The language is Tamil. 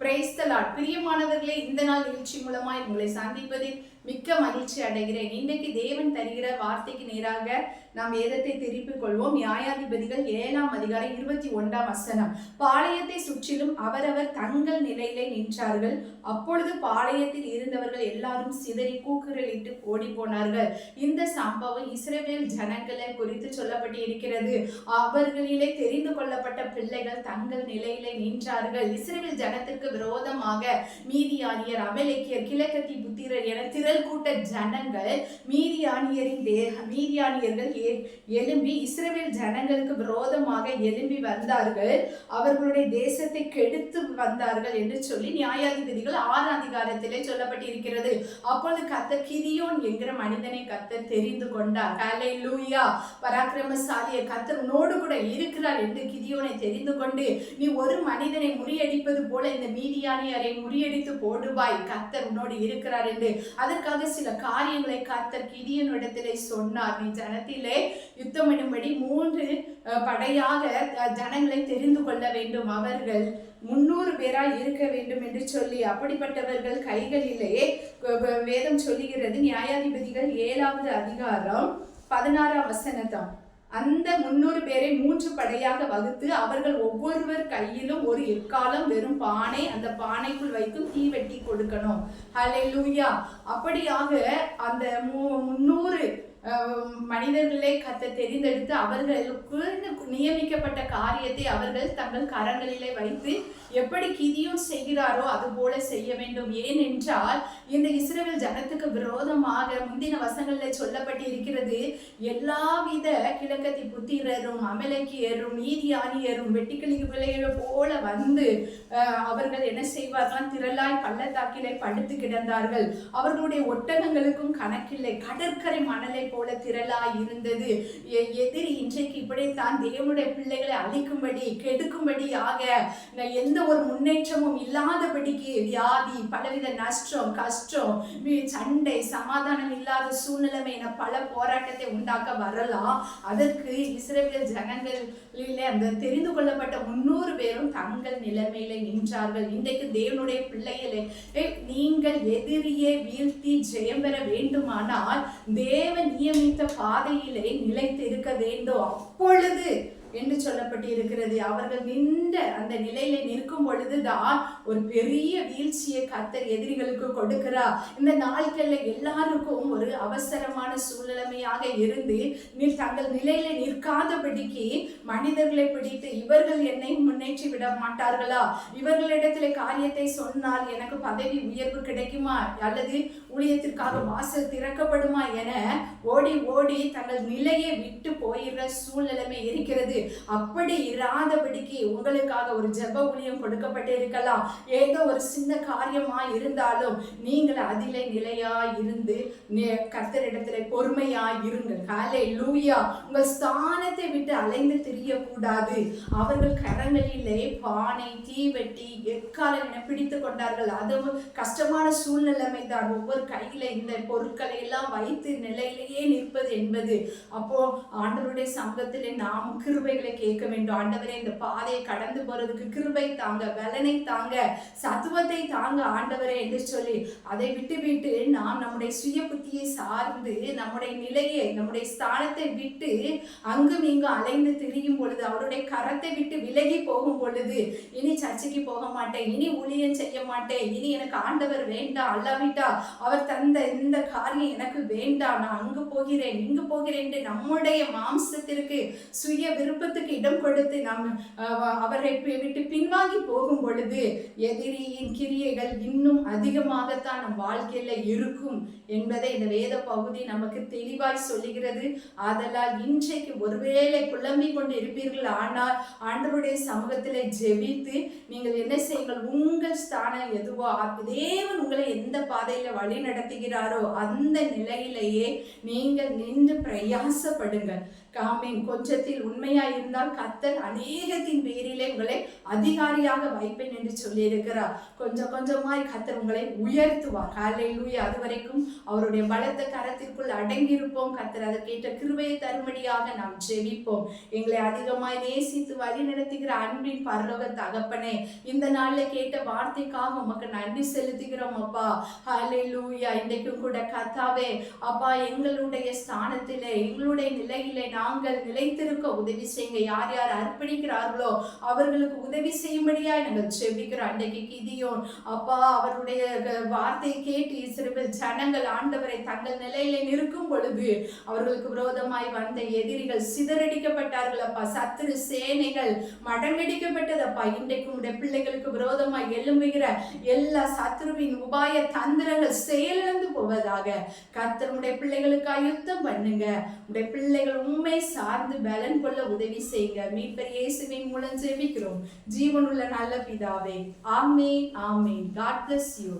பிரைஸ்தலாட் பிரியமானவர்களே இந்த நாள் நிகழ்ச்சி மூலமாய் உங்களை சந்திப்பதில் மிக்க மகிழ்ச்சி அடைகிறேன். இன்றைக்கு தேவன் தருகிற வார்த்தைக்கு நேராக நாம் வேதத்தை திருப்பிக் கொள்வோம். நியாயாதிபதிகள் ஏழாம் அதிகாரம் இருபத்தி ஒன்றாம் வசனம். பாளையத்தை சுற்றிலும் அவரவர் தங்கள் நிலையிலே நின்றார்கள். அப்பொழுது பாளையத்தில் இருந்தவர்கள் எல்லாரும் சிதறி கூக்குரலிட்டு ஓடி போனார்கள் இந்த சம்பவம் இஸ்ரேல் ஜனங்களை குறித்து சொல்லப்பட்டு இருக்கிறது அவர்களிலே தெரிந்து கொள்ளப்பட்ட பிள்ளைகள் தங்கள் நிலையிலே நின்றார்கள். இஸ்ரேல் ஜனத்திற்கு விரோதமாக மீதியானியர் அமலேக்கியர் கிழக்கத்தி புத்திரர் என திரு முதல் கூட்ட ஜனங்கள் மீதியானியரின் தேக மீதியானியர்கள் எழும்பி இஸ்ரேல் ஜனங்களுக்கு விரோதமாக எழும்பி வந்தார்கள். அவர்களுடைய தேசத்தை கெடுத்து வந்தார்கள் என்று சொல்லி நியாயாதிபதிகள் ஆறாம் அதிகாரத்திலே சொல்லப்பட்டிருக்கிறது. அப்பொழுது கத்த கிரியோன் என்கிற மனிதனை கத்தர் தெரிந்து கொண்டார். ஹலே லூயா பராக்கிரமசாலிய கத்தர் உன்னோடு கூட இருக்கிறார் என்று கிரியோனை தெரிந்து கொண்டு நீ ஒரு மனிதனை முறியடிப்பது போல இந்த மீதியானியரை முறியடித்து போடுவாய். கத்தர் உன்னோடு இருக்கிறார் என்று. அதற்கு அதற்காக சில காரியங்களை கர்த்தர் கிதியனிடத்திலே சொன்னார். நீ ஜனத்திலே யுத்தம் பண்ணும்படி மூன்று படையாக ஜனங்களை தெரிந்து கொள்ள வேண்டும். அவர்கள் முன்னூறு பேராய் இருக்க வேண்டும் என்று சொல்லி அப்படிப்பட்டவர்கள் கைகளிலேயே வேதம் சொல்லுகிறது. நியாயாதிபதிகள் ஏழாவது அதிகாரம் பதினாறாம் வசனத்தான் அந்த முன்னூறு பேரை மூன்று படையாக வகுத்து அவர்கள் ஒவ்வொருவர் கையிலும் ஒரு எக்காலம் வெறும் பானை அந்த பானைக்குள் வைத்து தீ வெட்டி கொடுக்கணும். லூயா அப்படியாக அந்த மு- முன்னூறு மனிதர்களை கத்த தெரிந்தெடுத்து அவர்களுக்கு நியமிக்கப்பட்ட காரியத்தை அவர்கள் தங்கள் கரங்களிலே வைத்து எப்படி கிதியும் செய்கிறாரோ அதுபோல செய்ய வேண்டும். ஏனென்றால் இந்த இசை ஜனத்துக்கு விரோதமாக முந்தின வசங்களில் சொல்லப்பட்டு இருக்கிறது எல்லாவித கிழக்கத்தி புத்திரரும் அமலக்கியரும் நீதியானியரும் வெட்டிக்கிளிக்கு பிள்ளைகள் போல வந்து அவர்கள் என்ன செய்வார்களாம் திரளாய் பள்ளத்தாக்கிலே படுத்து கிடந்தார்கள். அவர்களுடைய ஒட்டகங்களுக்கும் கணக்கில்லை கடற்கரை மணலை போல திரளாய் இருந்தது. எ- எதிரி இன்றைக்கு இப்படித்தான் தேவனுடைய பிள்ளைகளை அழிக்கும்படி கெடுக்கும்படியாக எந்த ஒரு முன்னேற்றமும் இல்லாதபடிக்கு வியாதி பலவித நஷ்டம் கஷ்டம் சண்டை சமாதானம் இல்லாத சூழ்நிலைமை என பல போராட்டத்தை உண்டாக்க வரலாம். அதற்கு இஸ்ரேல் ஜனங்களிலே அந்த தெரிந்து கொள்ளப்பட்ட முன்னூறு பேரும் தங்கள் நிலைமையில நின்றார்கள். இன்றைக்கு தேவனுடைய பிள்ளைகளே நீங்கள் எதிரியை வீழ்த்தி ஜெயம் பெற வேண்டுமானால் தேவன் நியமித்த பாதையிலே நிலைத்து இருக்க வேண்டும். அப்பொழுது என்று சொல்லப்பட்டு இருக்கிறது அவர்கள் நின்ற அந்த நிலையில நிற்கும் பொழுதுதான் ஒரு பெரிய வீழ்ச்சியை கத்தர் எதிரிகளுக்கு கொடுக்கிறார். இந்த நாட்கள்ல எல்லாருக்கும் ஒரு அவசரமான சூழ்நிலைமையாக இருந்து நீ தங்கள் நிலையில நிற்காதபடிக்கு மனிதர்களை பிடித்து இவர்கள் என்னை முன்னேற்றி விட மாட்டார்களா? இவர்களிடத்துல காரியத்தை சொன்னால் எனக்கு பதவி உயர்வு கிடைக்குமா? அல்லது ஊழியத்திற்காக வாசல் திறக்கப்படுமா என ஓடி ஓடி தங்கள் நிலையை விட்டு போயிடுற சூழ்நிலைமை இருக்கிறது. அப்படி இராதபடிக்கு உங்களுக்காக ஒரு ஜெப ஊழியம் கொடுக்கப்பட்டு இருக்கலாம் ஏதோ ஒரு சின்ன காரியமா இருந்தாலும் நீங்கள் அதிலே நிலையா இருந்து கர்த்தரிடத்துல பொறுமையா இருங்கள். காலை லூயா உங்கள் ஸ்தானத்தை விட்டு அலைந்து தெரியக்கூடாது. அவர்கள் கரங்களிலே பானை தீவெட்டி எக்காலம் என பிடித்து கொண்டார்கள். அதுவும் கஷ்டமான சூழ்நிலைமை தான் ஒவ்வொரு கையில இந்த பொருட்களை எல்லாம் வைத்து நிலையிலேயே நிற்பது என்பது. அப்போ ஆண்டவருடைய சமூகத்திலே நாம் கிருபைகளை கேட்க வேண்டும். ஆண்டவரே இந்த பாதையை கடந்து போறதுக்கு கிருபை தாங்க பலனை தாங்க சத்துவத்தை தாங்க ஆண்டவரே என்று சொல்லி அதை விட்டு விட்டு நாம் நம்முடைய சுய புத்தியை சார்ந்து நம்முடைய நிலையை நம்முடைய ஸ்தானத்தை விட்டு அங்கும் இங்கும் அலைந்து திரியும் பொழுது அவருடைய கரத்தை விட்டு விலகி போகும் பொழுது இனி சர்ச்சைக்கு போக மாட்டேன் இனி ஊழியம் செய்ய மாட்டேன் இனி எனக்கு ஆண்டவர் வேண்டாம் அல்லாவிட்டா அவர் தந்த இந்த காரியம் எனக்கு வேண்டாம் நான் அங்கு போகிறேன் இங்கு போகிறேன் என்று நம்முடைய மாம்சத்திற்கு சுய விருப்பத்துக்கு இடம் கொடுத்து நாம் அவரை விட்டு பின்வாங்கி போகும் பொழுது எதிரியின் கிரியைகள் இன்னும் அதிகமாகத்தான் நம் வாழ்க்கையில இருக்கும் என்பதை இந்த வேத பகுதி நமக்கு தெளிவாய் சொல்லுகிறது. ஆதலால் இன்றைக்கு ஒருவேளை குழம்பி கொண்டு இருப்பீர்கள். ஆனால் ஆண்டவருடைய சமூகத்தில் ஜெபித்து நீங்கள் என்ன செய்யுங்கள்? உங்கள் ஸ்தானம் எதுவோ தேவன் உங்களை எந்த பாதையில வழி நடத்துகிறாரோ அந்த நிலையிலேயே நீங்கள் நின்று பிரயாசப்படுங்கள். காமின் கொஞ்சத்தில் உண்மையா இருந்தால் கத்தர் அநேகத்தின் பேரிலே உங்களை அதிகாரியாக வைப்பேன் என்று சொல்லியிருக்கிறார். கொஞ்சம் கொஞ்சமாய் கத்தர் உங்களை உயர்த்துவார். ஹalleluya. அது வரைக்கும் அவருடைய பலத்த கரத்திற்குள் அடங்கியிருப்போம். கத்தர் அதற்கேற்ற கிருபையை தரும்படியாக நாம் ஜெபிப்போம். எங்களை அதிகமாய் நேசித்து வழி நடத்துகிற அன்பின் பரலோக தகப்பனே இந்த நாள்ல கேட்ட வார்த்தைக்காக உமக்கு நன்றி செலுத்துகிறோம் அப்பா. ஹalleluya இன்றைக்கும் கூட கத்தாவே அப்பா எங்களுடைய ஸ்தானத்திலே எங்களுடைய நிலையிலே நாங்கள் நிலைத்திருக்க உதவி செய்யுங்க. யார் யார் அர்ப்பணிக்கிறார்களோ அவர்களுக்கு உதவி செய்யும்படியாய் நாங்கள் செபிக்கிறோம் அன்றைக்கு கிதியோன் அப்பா அவருடைய க- வார்த்தையை கேட்டு சிறுவில் ஜனங்கள் ஆண்டவரை தங்கள் நிலையிலே நிற்கும் பொழுது அவர்களுக்கு விரோதமாய் வந்த எதிரிகள் சிதறடிக்கப்பட்டார்கள் அப்பா. சத்துரு சேனைகள் மடங்கடிக்கப்பட்டதப்பா. இன்றைக்கு உடைய பிள்ளைகளுக்கு விரோதமாய் எழும்புகிற எல்லா சத்ருவின் உபாய தந்திரங்கள் செயலிழந்து போவதாக கர்த்தருடைய பிள்ளைகளுக்காக யுத்தம் பண்ணுங்க. உடைய பிள்ளைகள் உண்மை சார்ந்து பலன் கொள்ள உதவி செய்யுங்க. மீட்பர் இயேசுவின் மூலம் ஜெபிக்கிறோம். ஜீவனுள்ள நல்ல பிதாவே. ஆமேன் ஆமேன். God bless you